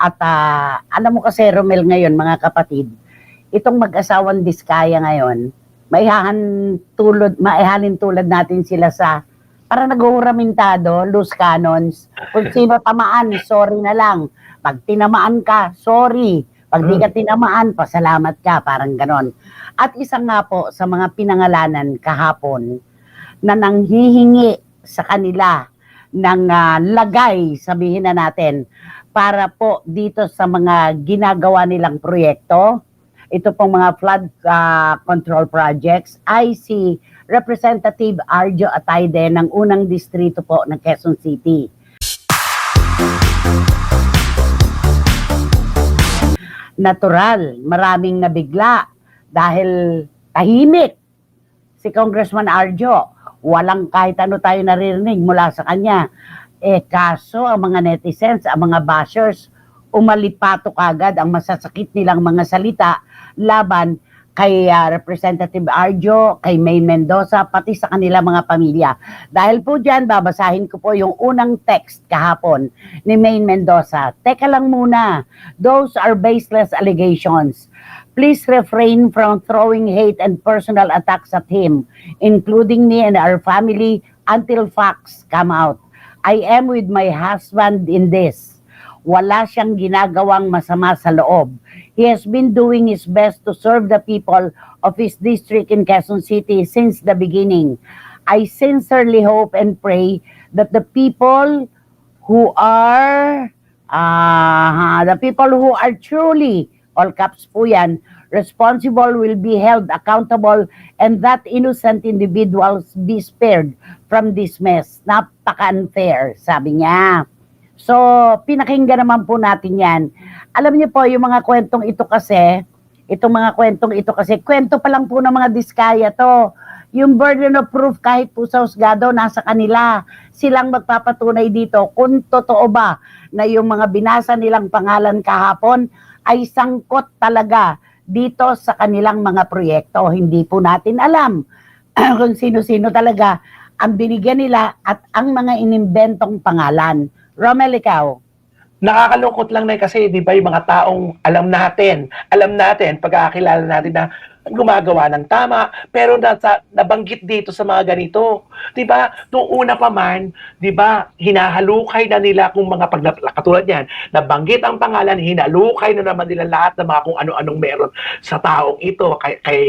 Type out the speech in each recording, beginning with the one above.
At ah, alam mo kasi, Romel, ngayon, mga kapatid, itong mag-asawang diskaya ngayon, maihahan tulad, maihalin tulad natin sila sa para nag-uuramintado, loose cannons. Kung sino tamaan, sorry na lang. Pag tinamaan ka, sorry. Pag di ka tinamaan, pasalamat ka. Parang ganon. At isa nga po sa mga pinangalanan kahapon na nanghihingi sa kanila ng ah, lagay, sabihin na natin, para po dito sa mga ginagawa nilang proyekto, ito pong mga flood ah, control projects, ay si Representative Arjo Atayde ng unang distrito po ng Quezon City. Natural, maraming nabigla dahil tahimik si Congressman Arjo. Walang kahit ano tayo naririnig mula sa kanya. Eh kaso ang mga netizens, ang mga bashers, umalipato kagad ang masasakit nilang mga salita laban kay ah, Representative Arjo, kay May Mendoza, pati sa kanila mga pamilya. Dahil po dyan, babasahin ko po yung unang text kahapon ni May Mendoza. Teka lang muna, those are baseless allegations. Please refrain from throwing hate and personal attacks at him, including me and our family, until facts come out. I am with my husband in this. Wala siyang ginagawang masama sa loob. He has been doing his best to serve the people of his district in Quezon City since the beginning. I sincerely hope and pray that the people who are ah the people who are truly all caps po yan responsible will be held accountable and that innocent individuals be spared from this mess. Napaka-unfair, sabi niya. So, pinakinggan naman po natin yan. Alam niyo po, yung mga kwentong ito kasi, itong mga kwentong ito kasi, kwento pa lang po ng mga diskaya to. Yung burden of proof kahit po sa husgado, nasa kanila. Silang magpapatunay dito kung totoo ba na yung mga binasa nilang pangalan kahapon ay sangkot talaga dito sa kanilang mga proyekto. Hindi po natin alam kung sino-sino talaga ang binigyan nila at ang mga inimbentong pangalan. Romel, ikaw. Nakakalungkot lang na kasi 'di ba yung mga taong alam natin, alam natin pagkakilala natin na gumagawa ng tama pero nasa, nabanggit dito sa mga ganito. 'di ba? Nung una pa man 'di ba hinahalukay na nila kung mga pag katulad niyan nabanggit ang pangalan hinalukay na naman nila lahat ng mga kung ano-anong meron sa taong ito kay kay,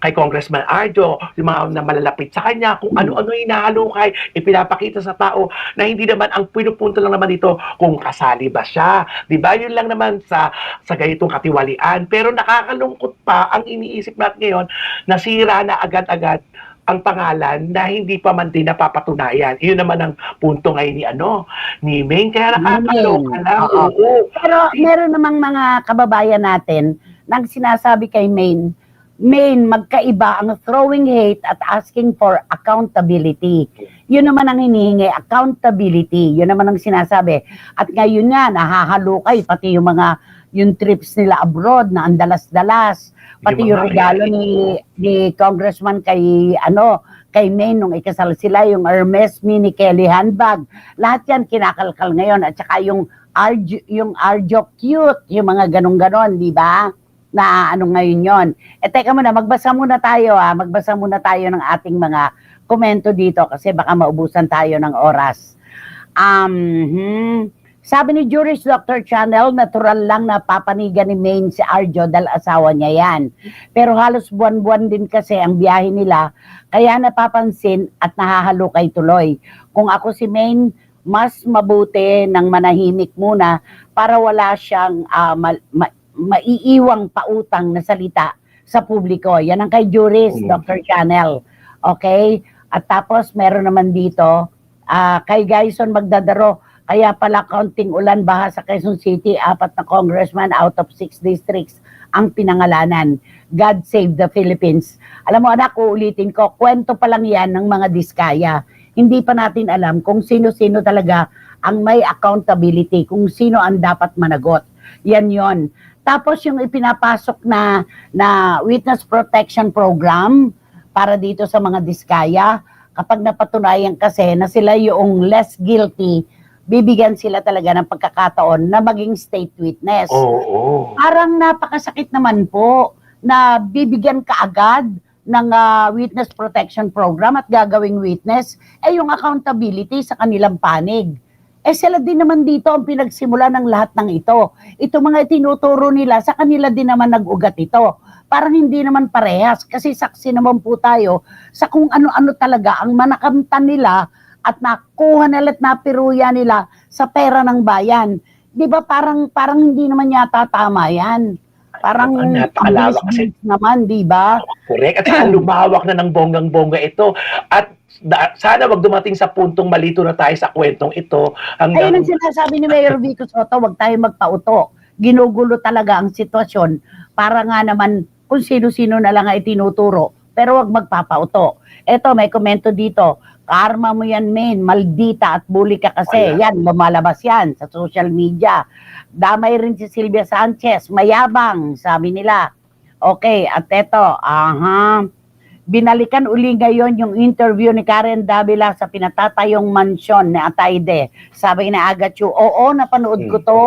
kay Congressman Arjo yung mga na malalapit sa kanya kung ano-ano hinahalukay ipinapakita sa tao na hindi naman ang pinupunto lang naman dito kung kasali ba siya. 'di ba? Yun lang naman sa sa ganitong katiwalian. Pero nakakalungkot pa ang iniisip natin ngayon nasira na agad-agad ang pangalan na hindi pa man din napapatunayan. Iyon naman ang punto ngayon ni ano, ni Ming. Kaya nakakaloka lang. Oo. Oo. Pero meron namang mga kababayan natin nang sinasabi kay Maine, Maine, magkaiba ang throwing hate at asking for accountability. Yun naman ang hinihingi, accountability. Yun naman ang sinasabi. At ngayon nga, nahahalukay pati yung mga yung trips nila abroad na ang dalas-dalas. Pati Yung yung regalo ni, ni Congressman kay, ano, kay Maine nung ikasal sila, yung Hermes Mini Kelly handbag. Lahat yan kinakalkal ngayon. At saka yung Arjo, yung Arjo cute, yung mga ganong-ganon, di ba? Na ano ngayon yon. E teka muna, magbasa muna tayo ha. Magbasa muna tayo ng ating mga komento dito kasi baka maubusan tayo ng oras. Um, hmm. Sabi ni Juris Dr. Channel, natural lang na papanigan ni Maine si Arjo dahil asawa niya yan. Pero halos buwan-buwan din kasi ang biyahe nila, kaya napapansin at nahahalukay tuloy. Kung ako si Maine, mas mabuti ng manahimik muna para wala siyang ah, ma- ma- maiiwang pautang na salita sa publiko. Yan ang kay Juris, Mm. Dr. Channel. Okay? At tapos meron naman dito, ah, kay Gaison Magdadaro, kaya pala kaunting ulan baha sa Quezon City, apat na congressman out of six districts ang pinangalanan. God save the Philippines. Alam mo anak, uulitin ko, kwento pa lang yan ng mga diskaya. Hindi pa natin alam kung sino-sino talaga ang may accountability, kung sino ang dapat managot. Yan yon. Tapos yung ipinapasok na, na witness protection program para dito sa mga diskaya, kapag napatunayan kasi na sila yung less guilty bibigyan sila talaga ng pagkakataon na maging state witness. Oo. Parang napakasakit naman po na bibigyan ka agad ng ah, witness protection program at gagawing witness, eh yung accountability sa kanilang panig. Eh sila din naman dito ang pinagsimula ng lahat ng ito. Ito mga itinuturo nila, sa kanila din naman nag-ugat ito. Parang hindi naman parehas kasi saksi naman po tayo sa kung ano-ano talaga ang manakamtan nila at nakuha nila at napiruya nila sa pera ng bayan. 'Di ba parang parang hindi naman yata tama 'yan. Parang Ang ang napakalawak kasi. naman, 'di ba? Correct. At lumawak na ng bonggang-bongga ito. At da- sana wag dumating sa puntong malito na tayo sa kwentong ito. Ayun Hanggang, ang sinasabi ni Mayor Vico Soto, wag tayo magpauto. Ginugulo talaga ang sitwasyon para nga naman kung sino-sino na lang ay tinuturo. Pero wag magpapauto. Eto, may komento dito. Karma mo yan, men. Maldita at bully ka kasi. Wala. Yan, lumalabas yan sa social media. Damay rin si Silvia Sanchez. Mayabang, sabi nila. Okay, at eto, aha. Binalikan uli ngayon yung interview ni Karen Davila sa pinatatayong mansyon ni Atayde. Sabi na Agachu, oo, napanood ko to.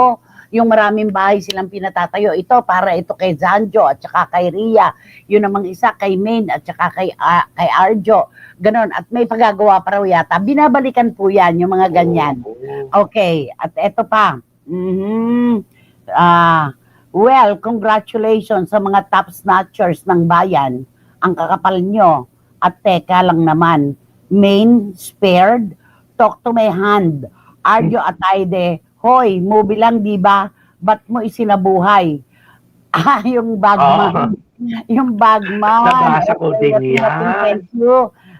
Yung maraming bahay silang pinatatayo. Ito para ito kay Zanjo at saka kay Ria. Yun namang isa kay Main at saka kay, ah, kay Arjo. Ganon. At may pagagawa pa raw yata. Binabalikan po yan, yung mga ganyan. Oo. Okay, at eto pa. Mhm. Ah, well, congratulations sa mga top snatchers ng bayan. Ang kakapal nyo. At teka lang naman, main spared, talk to my hand. Arjo Atayde, hoy, movie lang, di ba? Ba't mo isinabuhay? Ah, yung bagman. Yung bagman. Nabasa ko din yan.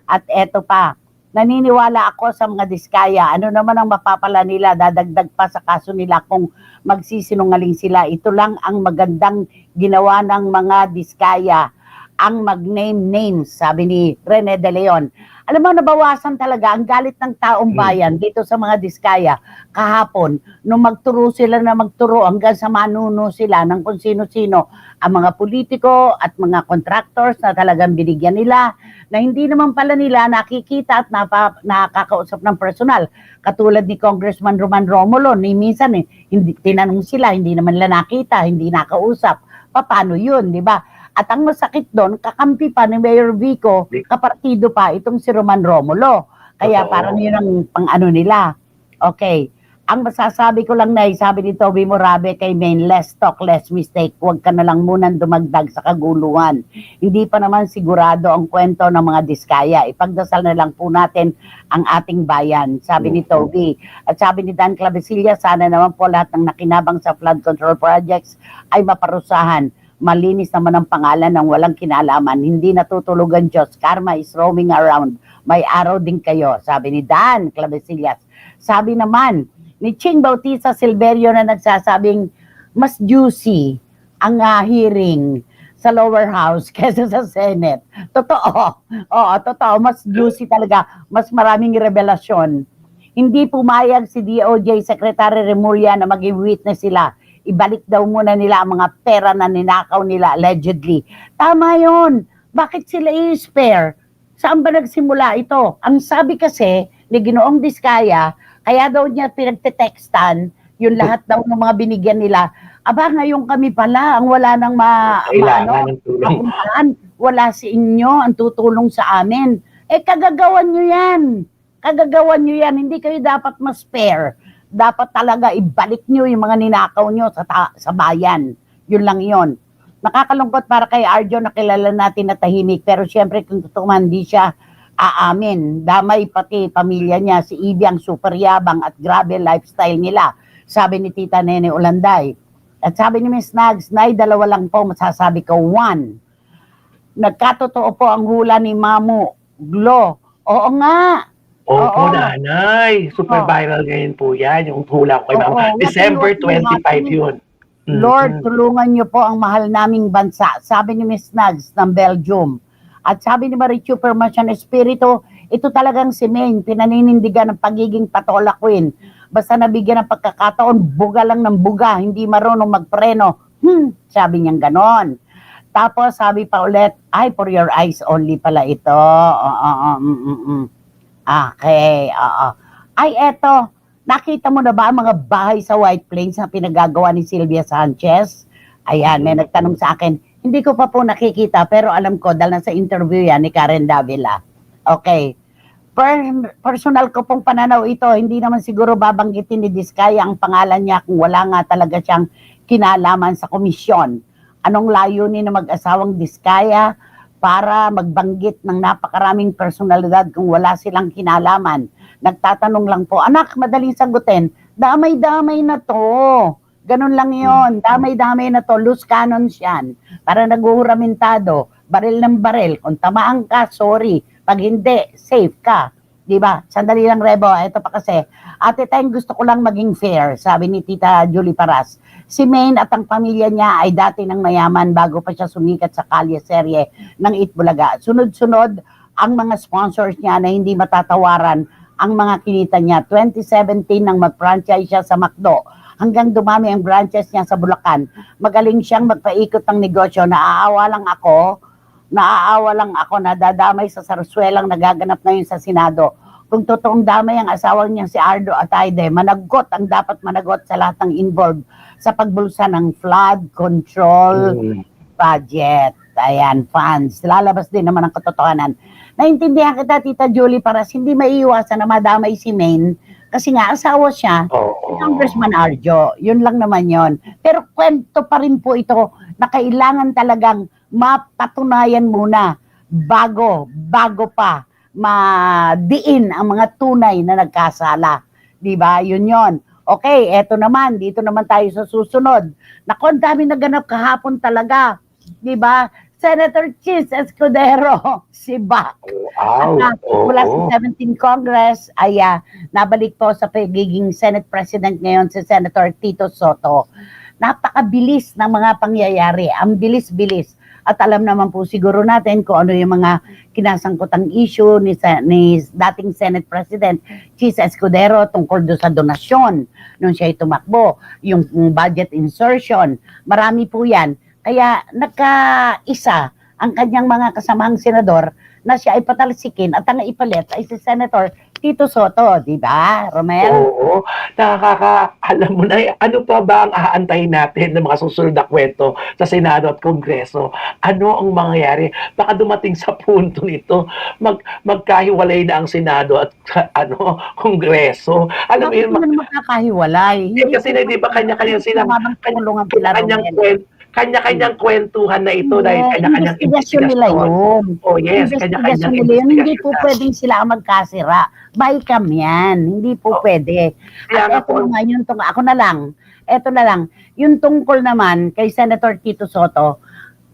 At eto pa, naniniwala ako sa mga diskaya. Ano naman ang mapapala nila? Dadagdag pa sa kaso nila kung magsisinungaling sila. Ito lang ang magandang ginawa ng mga diskaya. Ang mag-name names, sabi ni Rene De Leon. Alam mo, nabawasan talaga ang galit ng taong Mm. bayan dito sa mga diskaya kahapon nung magturo sila na magturo hanggang sa manuno sila ng kung sino-sino ang mga politiko at mga contractors na talagang binigyan nila na hindi naman pala nila nakikita at napa, nakakausap ng personal. Katulad ni Congressman Roman Romulo, ni minsan eh, hindi, tinanong sila, hindi naman nila nakita, hindi nakausap. Paano yun, di ba? At ang masakit doon, kakampi pa ni Mayor Vico, kapartido pa itong si Roman Romulo. Kaya Totoo. parang yun ang pang-ano nila. Okay. Ang masasabi ko lang na sabi ni Toby Morabe kay Main, less talk, less mistake. Huwag ka na lang munang dumagdag sa kaguluhan. Hindi pa naman sigurado ang kwento ng mga diskaya. Ipagdasal na lang po natin ang ating bayan, sabi ni Toby. At sabi ni Dan Clavecilla, sana naman po lahat ng nakinabang sa flood control projects ay maparusahan. Malinis naman ang pangalan ng walang kinalaman. Hindi natutulugan Diyos. Karma is roaming around. May araw din kayo, sabi ni Dan Clavesillas. Sabi naman ni Ching Bautista Silverio na nagsasabing mas juicy ang ah, hearing sa lower house kaysa sa Senate. Totoo. Oo, totoo. Mas juicy talaga. Mas maraming revelasyon. Hindi pumayag si DOJ Secretary Remulla na maging witness sila. Ibalik daw muna nila ang mga pera na ninakaw nila allegedly. Tama yon. Bakit sila i-spare? Saan ba nagsimula ito? Ang sabi kasi ni Ginoong Diskaya, kaya daw niya pinagtetextan yung lahat daw ng mga binigyan nila. Aba, ngayon kami pala, ang wala nang ma, Kailangan ng tulong. kauntaan. Wala si inyo ang tutulong sa amin. Eh, kagagawan nyo yan. Kagagawan nyo yan. Hindi kayo dapat ma-spare. Dapat talaga ibalik nyo yung mga ninakaw nyo sa, sa bayan. Yun lang yon. Nakakalungkot para kay Arjo na kilala natin na tahimik. Pero syempre, kung totoo man, hindi siya aamin. Damay pati pamilya niya, si Ibi ang super yabang at grabe lifestyle nila. Sabi ni Tita Nene Ulanday. At sabi ni Miss Nags, Nay, dalawa lang po masasabi ko. One, nagkatotoo po ang hula ni Mamu Glo. Oo nga. Opo, Oo. nanay. Super Oo. viral ngayon po yan. Yung hula ko kay Oo, mama. December kayong 25 yun. Mm, Lord, tulungan niyo po ang mahal naming bansa. Sabi ni Miss Nags ng Belgium. At sabi ni Marichu Permasyan Espiritu, ito talagang si Maine, pinaninindigan ng pagiging patola queen. Basta nabigyan ng pagkakataon, buga lang ng buga, hindi marunong magpreno. Hmm, sabi niyang ganon. Tapos sabi pa ulit, ay, for your eyes only pala ito. Oo, oo, mm, mm, mm. Okay, oo. Ay, eto, Nakita mo na ba ang mga bahay sa White Plains na pinagagawa ni Sylvia Sanchez? Ayan, may nagtanong sa akin. Hindi ko pa po nakikita, pero alam ko, dahil nasa interview yan ni Karen Davila. Okay. Per- personal ko pong pananaw ito, hindi naman siguro babanggitin ni Diskaya ang pangalan niya kung wala nga talaga siyang kinalaman sa komisyon. Anong layunin ng mag-asawang Diskaya para magbanggit ng napakaraming personalidad kung wala silang kinalaman? Nagtatanong lang po, anak, madaling sagutin, damay-damay na to. Ganun lang yon damay-damay na to, loose cannons yan. Para naguhuramentado, baril ng baril. Kung tamaan ka, sorry. Pag hindi, safe ka. Di ba? Sandali lang, Rebo. Ito pa kasi. Ate Teng, gusto ko lang maging fair, sabi ni Tita Julie Paras. Si Maine at ang pamilya niya ay dati ng mayaman bago pa siya sumikat sa kalye serye ng Itbulaga. Sunod-sunod ang mga sponsors niya na hindi matatawaran ang mga kinita niya. 2017 nang mag-franchise siya sa McDo hanggang dumami ang branches niya sa Bulacan. Magaling siyang magpaikot ng negosyo. Naaawa lang ako, naaawa lang ako na dadamay sa sarsuelang nagaganap ngayon sa Senado. Kung totoong damay ang asawa niya si Ardo Ataide, managot ang dapat managot sa lahat ng involved sa pagbulsa ng flood control Mm. budget. Ayan, funds. Lalabas din naman ang katotohanan. Naintindihan kita, Tita Julie, para hindi maiiwasan na madamay si Maine kasi nga asawa siya Oo. Congressman Arjo, yun lang naman yon. Pero kwento pa rin po ito na kailangan talagang mapatunayan muna bago, bago pa madiin ang mga tunay na nagkasala. Di ba? Yun yon. Okay, eto naman, dito naman tayo sa susunod. Ang dami naganap kahapon talaga. Di ba? Senator Chis Escudero, si Bak. Wow. At, uh, mula Oo. sa 17 Congress ay ah, nabalik po sa pagiging Senate President ngayon si Senator Tito Soto. Napakabilis ng mga pangyayari. Ang bilis-bilis. At alam naman po siguro natin kung ano yung mga kinasangkutang issue ni, ni dating Senate President Chis Escudero tungkol do sa donasyon nung siya tumakbo, yung budget insertion. Marami po yan. Kaya nagkaisa ang kanyang mga kasamahang senador na siya ay patalsikin at ang ipalit ay si Senator Tito Soto, di ba, Romel? Oo. Nakaka, alam mo na, ano pa ba ang aantayin natin ng mga susunod na kwento sa Senado at Kongreso? Ano ang mangyayari? Baka dumating sa punto nito, mag, magkahiwalay na ang Senado at ano, Kongreso. Alam mo yun, naman magkakahiwalay? Eh, kasi na, di ba, kanya-kanya sila, kanyang Romel. Kanya-kanyang kwentuhan na ito dahil Eh, kanya-kanyang investigasyon nila yun. Oh yes, kanya-kanyang nila yun. Hindi po pwedeng sila ang magkasira. Bicam yan. Hindi po Oh. pwede. Kaya At eto po, nga, yung tung ako na lang, eto na lang, yung tungkol naman kay Senator Tito Soto,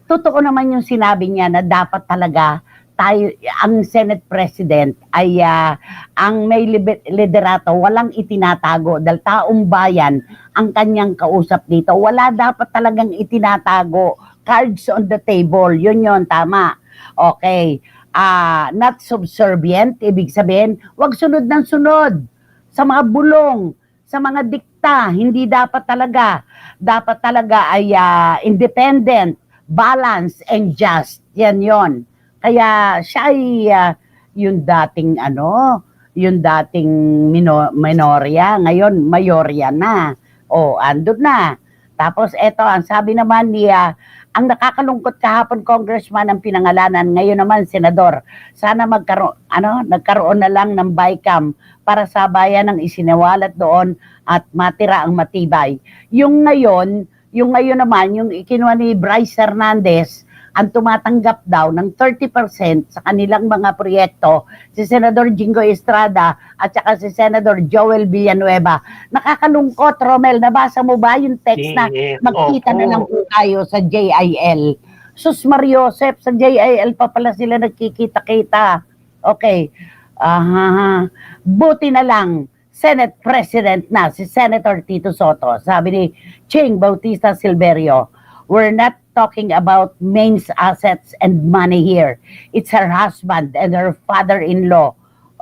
totoo naman yung sinabi niya na dapat talaga tayo, ang Senate President ay ah, ang may liderato, walang itinatago dahil taong bayan ang kanyang kausap dito. Wala dapat talagang itinatago. Cards on the table. Yun yun, tama. Okay. Ah, not subservient, ibig sabihin, wag sunod ng sunod sa mga bulong, sa mga dikta, hindi dapat talaga. Dapat talaga ay ah, independent, balanced, and just. Yan yon. Kaya siya ay ah, yung dating ano, yung dating mino, minorya, ngayon mayorya na. O, andun na. Tapos eto, ang sabi naman ni ah, ang nakakalungkot kahapon congressman ang pinangalanan, ngayon naman senador. Sana magkaroon ano, nagkaroon na lang ng BICAM para sa bayan ang isinawalat doon at matira ang matibay. Yung ngayon, yung ngayon naman, yung ikinuha ni Bryce Hernandez, ang tumatanggap daw ng 30% sa kanilang mga proyekto, si Senador Jingo Estrada at saka si Senador Joel Villanueva. Nakakalungkot, Romel, nabasa mo ba yung text na magkita na lang po tayo sa JIL. Sus Mariosep, sa JIL pa pala sila nagkikita-kita. Okay. Aha. Buti na lang, Senate President na si Senator Tito Soto. Sabi ni Ching Bautista Silverio, we're not talking about Maine's assets and money here. It's her husband and her father-in-law.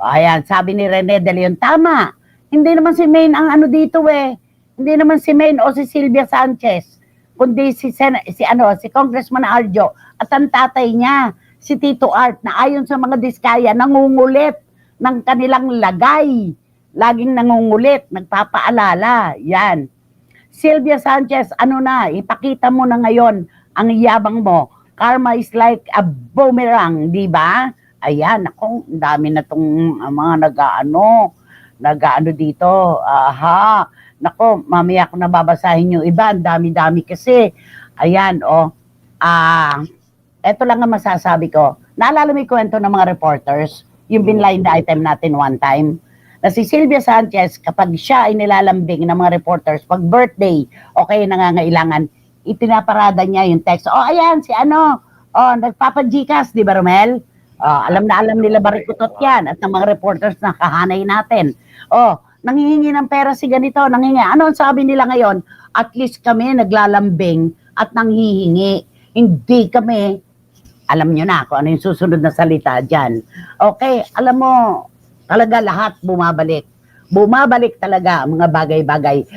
Ayan, sabi ni Rene De Leon, tama. Hindi naman si Maine ang ano dito eh. Hindi naman si Maine o si Sylvia Sanchez. Kundi si, Sen- si, ano, si Congressman Arjo at ang tatay niya, si Tito Art, na ayon sa mga diskaya, nangungulit ng kanilang lagay. laging nangungulit, nagpapaalala. Yan. Sylvia Sanchez, ano na, ipakita mo na ngayon ang yabang mo. Karma is like a boomerang, di ba? Ayan, ako, dami na tong uh, mga nag-ano, nag-ano dito. Aha, nako, mamaya ko nababasahin yung iba, dami-dami kasi. Ayan, oh. Ah, eto lang ang masasabi ko. Naalala mo yung kwento ng mga reporters, yung binline item natin one time, na si Sylvia Sanchez, kapag siya ay nilalambing ng mga reporters, pag birthday, okay, nangangailangan, itinaparada niya yung text. Oh, ayan, si ano, oh, nagpapajikas, di ba, Romel? Oh, alam na alam nila barikutot yan at ng mga reporters na kahanay natin. Oh, nangihingi ng pera si ganito, nangingi. Ano ang sabi nila ngayon? At least kami naglalambing at nanghihingi. Hindi kami, alam nyo na kung ano yung susunod na salita dyan. Okay, alam mo, talaga lahat bumabalik. Bumabalik talaga mga bagay-bagay